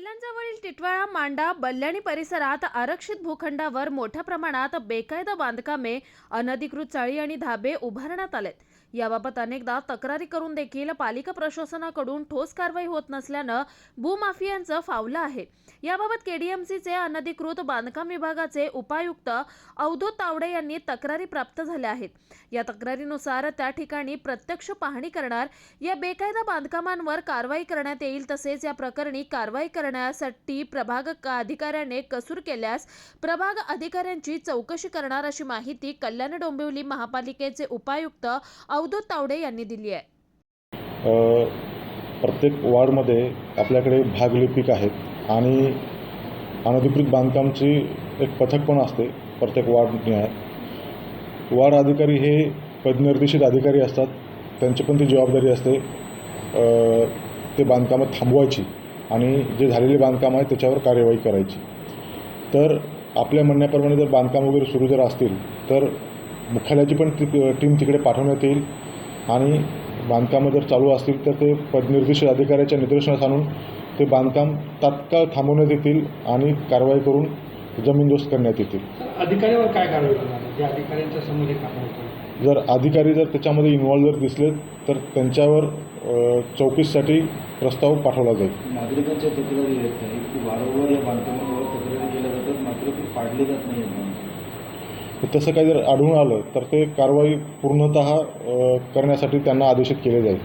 कल्याणजवळील टिटवाळा मांडा बल्याणी परिसरात आरक्षित भूखंडावर मोठ्या प्रमाणात बेकायदा बांधकामे अनधिकृत चाळी आणि धाबे उभारण्यात आलेत. याबाबत अनेकदा तक्रारी करून देखील पालिका प्रशासनाकडून ठोस कारवाई होत नसल्यानं भूमाफियांचं फावलं आहे. याबाबत केडीएमसीचे अनधिकृत बांधकाम विभागाचे उपायुक्त अवधूत तावडे यांनी तक्रारी प्राप्त झाल्या आहेत. या तक्रारीनुसार त्या ठिकाणी प्रत्यक्ष पाहणी करणार या बेकायदा बांधकामांवर कारवाई करण्यात येईल तसेच या प्रकरणी कारवाई करण्यासाठी प्रभाग अधिकाऱ्याने कसूर केल्यास प्रभाग अधिकाऱ्यांची चौकशी करणार अशी माहिती कल्याण डोंबिवली महापालिकेचे उपायुक्त अवधूत तावडे यांनी दिली आहे. प्रत्येक वॉर्डमध्ये आपल्याकडे भागलिपिक आहेत आणि अनधिकृत बांधकामची एक पथक पण असते प्रत्येक वार्डनिहाय वार्ड अधिकारी हे पदनिर्देशित अधिकारी असतात. त्यांची पण ती जबाबदारी असते. ते बांधकामं थांबवायची आणि जे झालेले बांधकाम आहे त्याच्यावर कार्यवाही करायची. तर आपल्या म्हणण्याप्रमाणे जर बांधकाम वगैरे सुरू जर असतील तर मुख्यालयाची पण ती टीम तिकडे पाठवण्यात येईल. आणि बांधकामं जर चालू असतील तर ते पदनिर्देशित अधिकाऱ्याच्या निदर्शनास आणून ते बांधकाम तात्काळ थांबवण्यात येतील आणि कारवाई करून जमीनदोस्त करण्यात येतील. अधिकाऱ्यावर काय कारवाई करणार जे अधिकाऱ्यांच्या समोर हे काम होतं. जर अधिकारी जर त्याच्यामध्ये इन्व्हॉल्व जर दिसले तर त्यांच्यावर अ, चौकशीसाठी प्रस्ताव पाठवला जाईल. नागरिकांच्या तक्रारी येत नाही की वारंवार या बांधकामांवर तक्रारी केल्या जातात मात्र ते पाडले जात नाही. आहेत तसं काही जर आढळून आलं तर ते कारवाई पूर्णतः करण्यासाठी त्यांना आदेशित केले जाईल.